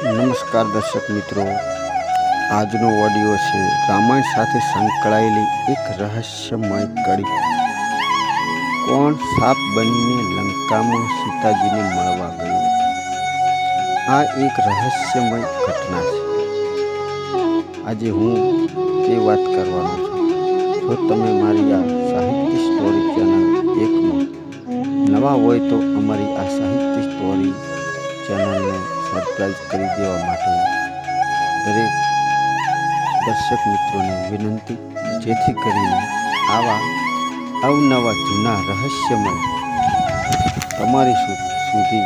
નમસ્કાર દર્શક મિત્રો. આજનો ઓડિયો છે રામાયણ સાથે સંકળાયેલી એક રહસ્યમય કડી. કોણ સાપ બનીને લંકામાં સીતાજીને મળવા ગયું? આ એક રહસ્યમય ઘટના છે. આજે હું તે વાત કરવાનો છું. જો તમે મારી આ સાહિત્ય સ્ટોરી ચેનલ એકમાં નવા હોય તો અમારી આ સાહિત્ય સબસ્ક્રાઈબ કરી દેવા માટે દરેક દર્શક મિત્રોને વિનંતી, જેથી કરીને આવા અવનવા જૂના રહસ્યમય તમારી સુધી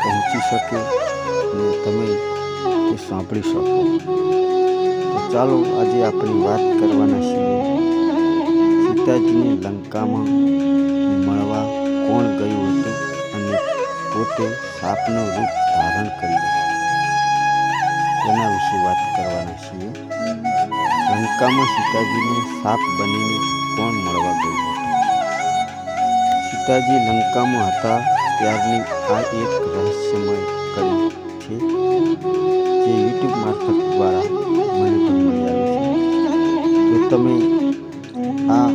પહોંચી શકે અને તમે તે સાંભળી શકો. તો ચાલો આજે આપણે વાત કરવાના છીએ સીતાજીની લંકામાં પોતે સાપનું રૂપ ધારણ કર્યું. તેના વિશે વાત કરવાના છીએ. લંકામાં સીતાજીને સાપ બનીને કોણ મળવા ગયું સીતાજી લંકામાં હતા ત્યારની આ એક રહસ્યમય કરી છે જે યુટ્યુબ મારફત દ્વારા જો તમે આ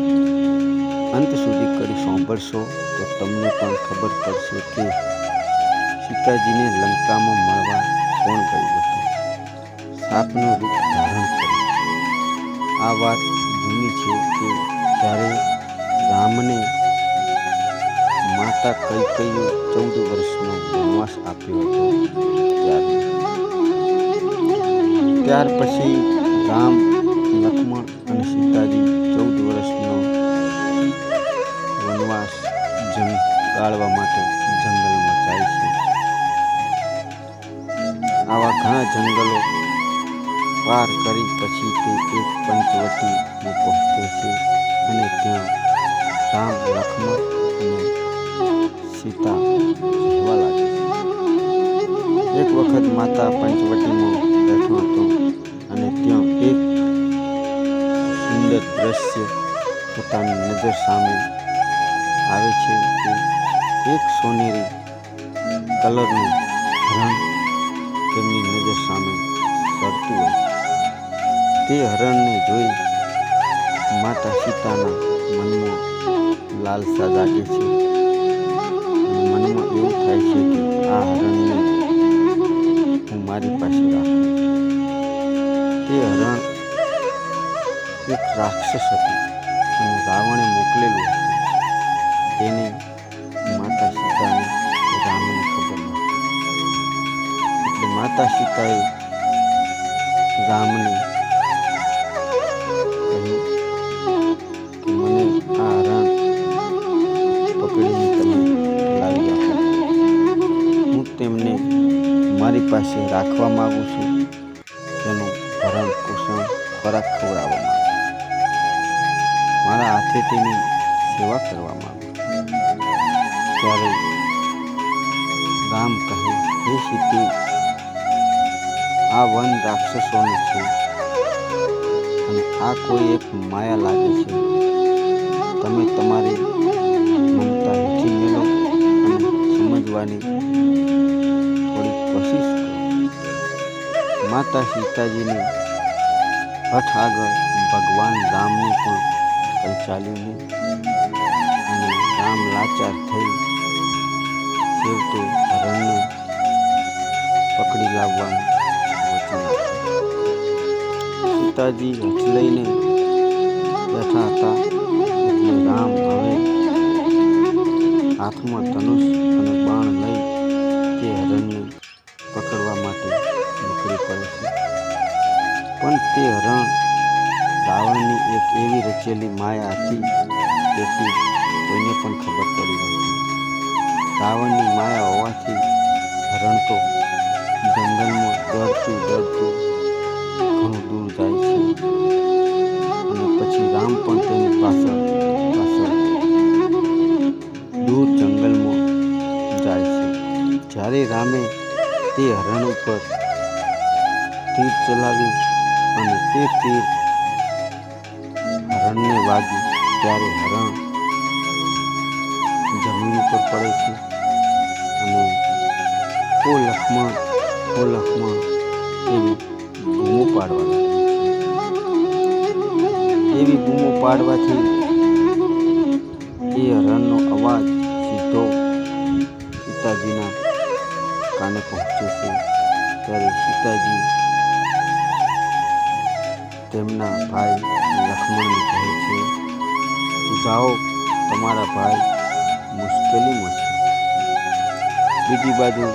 અંત સુધી કરી સાંભળશો તો તમને પણ ખબર પડશે કે સીતાજીને લંકામાં મળવા કોણ ગયું હતું? સાપનું રૂપ ધારણ કર્યું. આ વાત જૂની છે કે જ્યારે રામને માતા કૈકૈયે ચૌદ વર્ષનો વનવાસ આપ્યો હતો ત્યારે. પછી રામ, લક્ષ્મણ અને સીતાજી ચૌદ વર્ષનો વનવાસ જમી ગાળવા માટે ઘણા જંગલો પાર કરી પછી તે એક પંચવટીમાં પહોંચે છે અને ત્યાં રામ લક્ષ્મણ અને સીતા છે. એક વખત માતા પંચવટીમાં બેઠો હતો અને ત્યાં એક સુંદર દ્રશ્ય પોતાની નજર સામે આવે છે કે એક સોનેરી કલરનું હરણ તેમની નજર સામે ફરતું હોય. તે હરણને જોઈ માતા સીતાના મનમાં લાલસા જાગે છે. મનમાં એવું થાય છે કે આ હરણને હું મારી પાસે તે હરણ એક રાક્ષસ હતું. અને રાવણે મોકલેલું હતું. તેને માતા સીતાએ રામને મને આ હરણ પકડીને હું તેમને મારી પાસે રાખવા માગું છું. તેનું ભરણ પોષણ ખોરાક ખવડાવવા માંગુ મારા હાથે તેની સેવા કરવા માંગુ ત્યારે રામ કહે, હે સીતી આ વન રાક્ષસોનું છે. અને આ કોઈ એક માયા લાગે છે. તમે તમારી મમતા નથી મેળો સમજવાની થોડી કોશિશ માતા સીતાજીને હઠ આગળ ભગવાન રામને પણ કંઈ નહીં. અને રામ લાચાર થઈ છેવટે રણને પકડી લાવવાનું સીતાજી હઠ લઈને બેઠા હતા. એટલે રામ હવે હાથમાં ધનુષ અને બાણ લઈ તે હરણને પકડવા માટે નીકળી પડે છે. પણ તે હરણ રાવણની એક એવી રચેલી માયા હતી તેથી કોઈને પણ ખબર પડી નથી રાવણની માયા હોવાથી હરણ તો જંગલમાં દોડતું દોડતું ઘણું દૂર જાય છે. અને પછી રામ પણ તેની પાછળ દૂર જંગલમાં જાય છે. જ્યારે રામે તે હરણ ઉપર તીર ચલાવ્યું અને તે તીર હરણને વાગ્યું ત્યારે હરણ જમીન ઉપર પડે છે. અને ઓ લક્ષ્મણ લખમણ એવી બૂમો પાડવા લાગી એવી બૂમો પાડવાથી એ હરણનો અવાજ સીધો સીતાજીના કાને પહોંચે છે. ત્યારે સીતાજી તેમના ભાઈ લક્ષ્મણને કહે છે, જાઓ, તમારા ભાઈ મુશ્કેલીમાં છે. બીજી બાજુ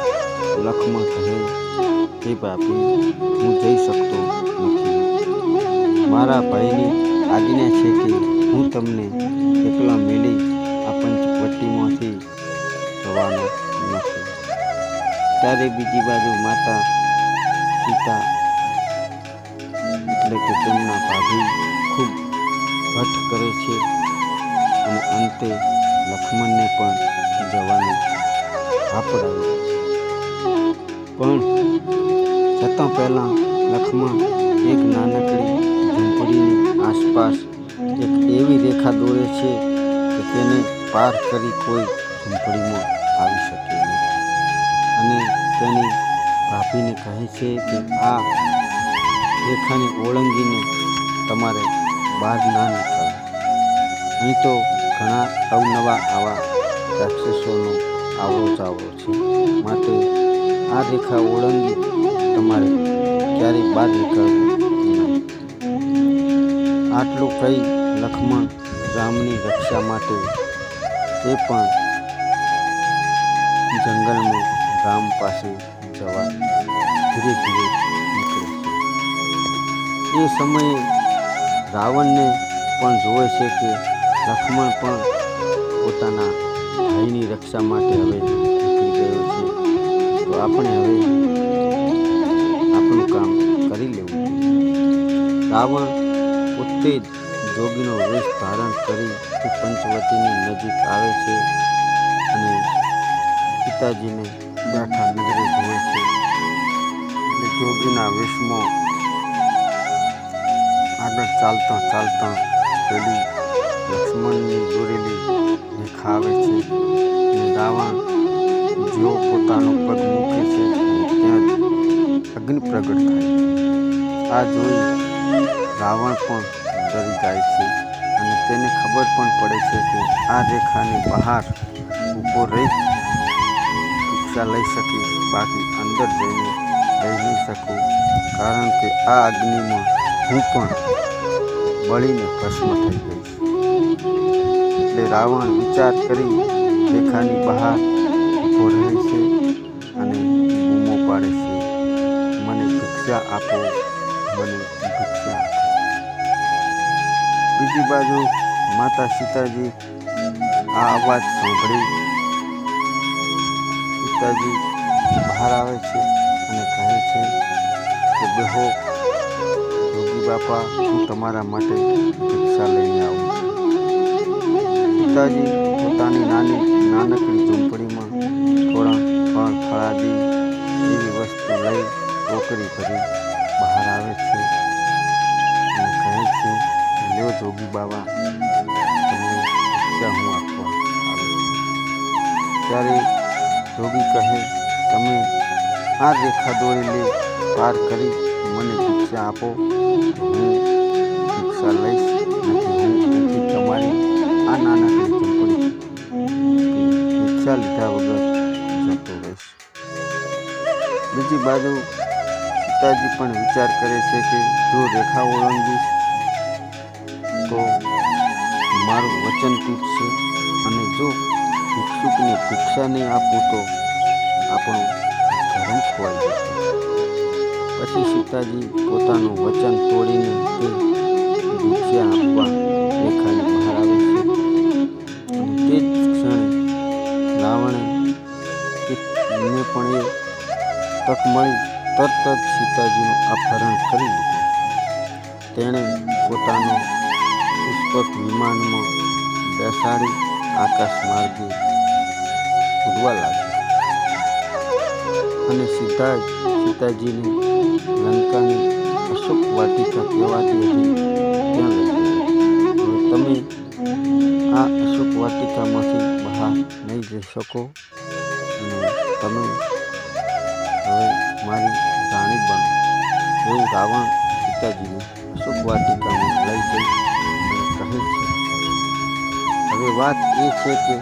લક્ષ્મણ કહે હે બાપી હું જઈ શકતો નથી. મારા ભાઈની આજ્ઞા છે કે હું તમને એકલા મેળી આ પંચવટીમાંથી જવાનો નથી. ત્યારે બીજી બાજુ માતા, પિતા એટલે કે તેમના ભાભી ખૂબ હઠ કરે છે. અને અંતે લક્ષ્મણને પણ જવાનું આપડાવે પણ છતાં પહેલાં લખમાં એક નાનકડી ઝૂંપડીની આસપાસ એક એવી રેખા દોરે છે કે તેને પાર કરી કોઈ ઝૂંપડીમાં આવી શકે નહીં. અને તેની ભાભીને કહે છે કે આ રેખાને ઓળંગીને તમારે બહાર ના નીકળે અહીં તો ઘણા અવનવા આવા રાક્ષસોનો આવો જાવો છે. માટે આ રેખા ઓળંગી તમારે ક્યારેય બાદ નીકળવું આટલું કહી લક્ષ્મણ રામની રક્ષા માટે તે પણ જંગલમાં રામ પાસે જવા ધીરે ધીરે નીકળે એ સમયે રાવણને પણ જોવે છે કે લક્ષ્મણ પણ પોતાના ભાઈની રક્ષા માટે હવે નીકળી ગયો છે. તો આપણે હવે આપણું કામ કરી લેવું રાવણ પોતે જ જોગીનો વેશ ધારણ કરી તે પંચવટીની નજીક આવે છે અને પિતાજીને બેઠા નજરે જુએ છે. એટલે જોગીના વેશમાં આગળ ચાલતા ચાલતા પેલી લક્ષ્મણની દોરેલી દેખાવે છે. રાવણ જેવો પોતાનો પગ અગ્નિ પ્રગટ થાય. આ જોઈ રાવણ પણ ડરી જાય છે અને તેને ખબર પણ પડે છે કે આ રેખાની બહાર ઊભો રહી ભિક્ષા લઈ શકીશ બાકી અંદર જઈને રહી નહીં શકું કારણ કે આ અગ્નિમાં હું પણ બળીને ભસ્મ થઈ ગઈશ. એટલે રાવણ વિચાર કરી રેખાની બહાર ઊભો રહે છે. ભિક્ષા આપો, મને ભિક્ષા બીજી બાજુ માતા સીતાજી આ અવાજ સાંભળી. સીતાજી બહાર આવે છે અને કહે છે કે, બેહો યોગી બાપા, હું તમારા માટે ભિક્ષા લઈને આવું સીતાજી પોતાની નાની નાનકડી ઝૂંપડીમાં થોડા ફળ, ફળાદી એવી વસ્તુ લઈ ટોકરી ભરી બહાર આવે છે અને કહે છે, લ્યો જોગી બાબા તમે ભિક્ષા હું આપવા ત્યારે જોગી કહે, તમે આ રેખા દોરેલી પાર કરી મને ભિક્ષા આપો. હું ભિક્ષા લઈશ નથી તમારી આ નાના ભિક્ષા લીધા વગર જતો રહીશ. બીજી બાજુ સીતાજી પણ વિચાર કરે છે કે જો રેખા ઓળંગીશ તો મારું વચન તૂટશે. અને જો ભિક્ષુકને ભિક્ષા નહીં આપું તો આપણું ધર્મ ખોવાઈ જશે. પછી સીતાજી પોતાનું વચન તોડીને તે ભિક્ષા આપવા રેખાને બહાર આવે છે. તે જ ક્ષણે રાવણે પણ એ તક મળી તરત જ સીતાજીનું અપહરણ કરી લીધું. તેણે પોતાનો પુષ્પક વિમાનમાં બેસાડી આકાશ માર્ગે ઉડવા લાગ્યો. અને સીધા જ સીતાજીને લંકાની અશોક વાટિકા કહેવાતી હતી. ત્યાં તમે આ અશોક વાટિકામાંથી બહાર નહીં જઈ શકો અને તમે મારી રાણી બનો. એવું રાવણ સીતાજીને અશોક વાટિકામાં લઈ જઈ કહે છે. હવે વાત એ છે કે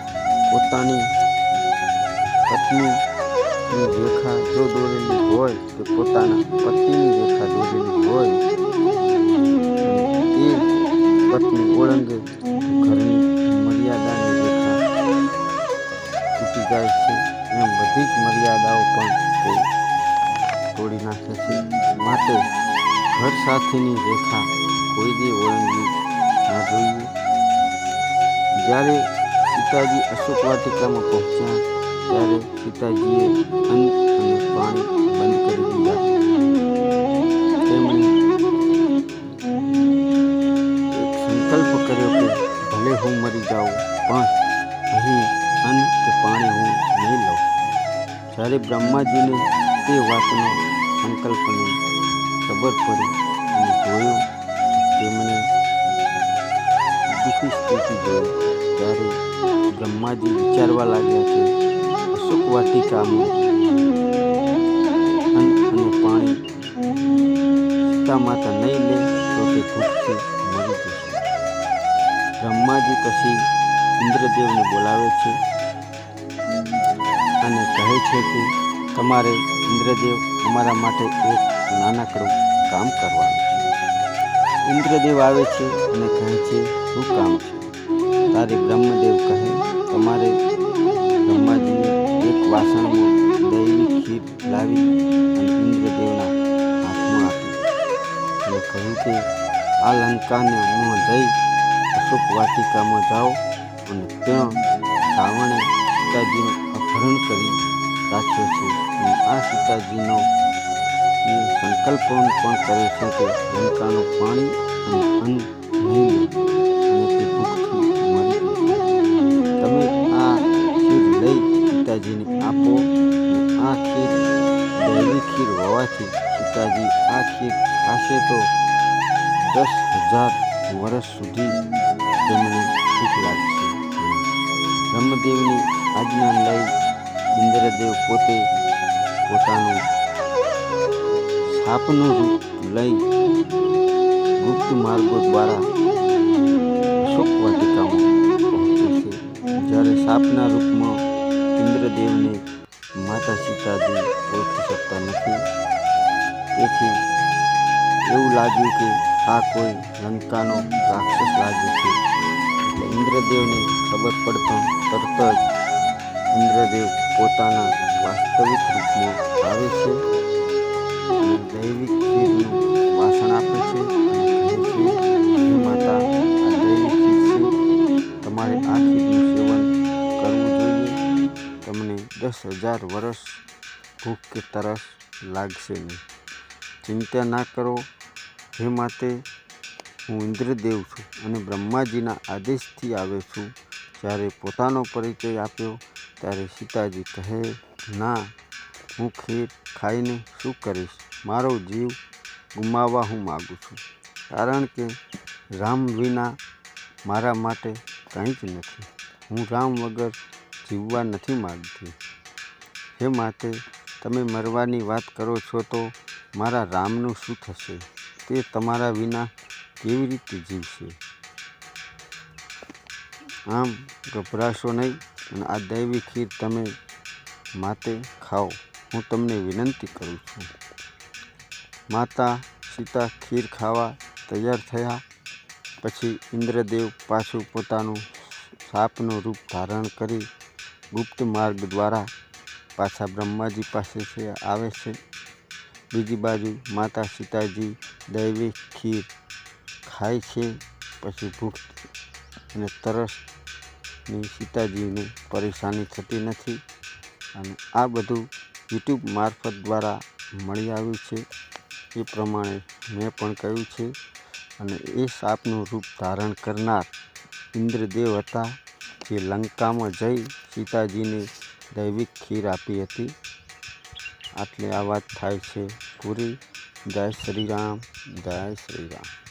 પોતાની પત્નીની રેખા જો દોરેલી હોય કે પોતાના પતિની રેખા દોરેલી હોય, એ પત્ની ઓળંગે ઘરની મર્યાદાની રેખા તૂટી જાય છે. એમ બધી જ મર્યાદાઓ પણ તે તોડી નાખે છે. માટે ઘર સાથેની રેખા કોઈ દી ઓળંગવી ના જોઈએ. જ્યારે સીતાજી અશોક વાટિકામાં પહોંચ્યા, ત્યારે સીતાજીએ અન્ન અને પાણી બંધ કરી દીધા. તેમણે એક સંકલ્પ કર્યો કે ભલે હું મરી જાઉં, પણ અહીં અન્ન કે પાણી હું નહીં લઉં. જ્યારે બ્રહ્માજીને તે વાતનો સંકલ્પને ખબર પડી અને જોયું તેમણે દુઃખી સ્થિતિ જોઈ ત્યારે બ્રહ્માજી વિચારવા લાગ્યા કે અશોક વાટિકામાં અન્ન અને પાણી સીતા માતા નહીં લે તો તે ભૂખથી મરી જશે. બ્રહ્માજી પછી ઇન્દ્રદેવને બોલાવે છે અને કહે છે કે તમારે ઇન્દ્રદેવ અમારા માટે એક નાનકડું કામ કરવાનું છે. ઇન્દ્રદેવ આવે છે અને કહે છે, શું કામ છે? તારે બ્રહ્મદેવ કહે, તમારે બ્રહ્માજીને એક વાસણમાં દહીંની ખીર લાવી અને ઇન્દ્રદેવના હાથમાં આપી. અને કહ્યું કે આ લંકાને મોં જઈ અશોક વાટિકામાં જાઓ અને ત્યાં રાવણે સીતાજીનું અપહરણ કરી રાખ્યો છે. આ સીતાજીનો સંકલ્પ પણ કર્યો છે કે લંકાનું પાણી અને અન્ન તમે આ ખીર લઈ સીતાજીને આપો. આ ખીર દૈવી ખીર હોવાથી સીતાજી આ ખીર ખાશે તો દસ હજાર વર્ષ સુધી તેમને સુખ લાગશે. બ્રહ્મદેવની આજ્ઞા લઈ ઇન્દ્રદેવ પોતે પોતાનું સાપનું રૂપ લઈ ગુપ્ત માર્ગો દ્વારા અશોક વાટિકામાં પહોંચે છે. જ્યારે સાપના રૂપમાં ઇન્દ્રદેવને માતા સીતાજી ઓળખી શકતા નથી, તેથી એવું લાગ્યું કે આ કોઈ લંકાનો રાક્ષસ લાગે છે. એટલે ઇન્દ્રદેવને ખબર પડતા તરત જ ઇન્દ્રદેવ પોતાના વાસ્તવિક રૂપમાં આવે છે દૈવિક ખીરનું વાસણ આપે છે તમારે આ સેવન કરવું જોઈએ. તમને દસ હજાર વર્ષ ભૂખ કે તરસ લાગશે નહીં. ચિંતા ના કરો. હે માતે, હું ઇન્દ્રદેવ છું અને બ્રહ્માજીના આદેશથી આવ્યો છું. જ્યારે પોતાનો પરિચય આપ્યો ત્યારે સીતાજી કહે, ના, હું ખીર ખાઈને શું કરીશ? મારો જીવ ગુમાવવા હું માગું છું. કારણ કે રામ વિના મારા માટે કંઈ જ નથી. હું રામ વગર જીવવા નથી માગતી. હે માતે તમે મરવાની વાત કરો છો તો મારા રામનું શું થશે? તે તમારા વિના કેવી રીતે જીવશે? આમ ગભરાશો નહીં. અને આ દૈવી ખીર તમે માતે ખાઓ. હું તમને વિનંતી કરું છું. માતા સીતા ખીર ખાવા તૈયાર થયા. પછી ઇન્દ્રદેવ પાછું પોતાનું સાપનું રૂપ ધારણ કરી ગુપ્ત માર્ગ દ્વારા પાછા બ્રહ્માજી પાસે છે, આવે છે. બીજી બાજુ માતા સીતાજી દૈવી ખીર ખાય છે. પછી ભૂખ અને તરસની સીતાજીને પરેશાની થતી નથી અને આ બધું યુટ્યુબ મારફત દ્વારા મળી આવ્યું છે. એ પ્રમાણે મેં પણ કહ્યું છે અને એ સાપનું રૂપ ધારણ કરનાર ઇન્દ્રદેવ હતા જે લંકામાં જઈ સીતાજીને દૈવિક ખીર આપી હતી. આટલે આ વાત થાય છે. પૂરી. જય શ્રી રામ. જય શ્રી રામ.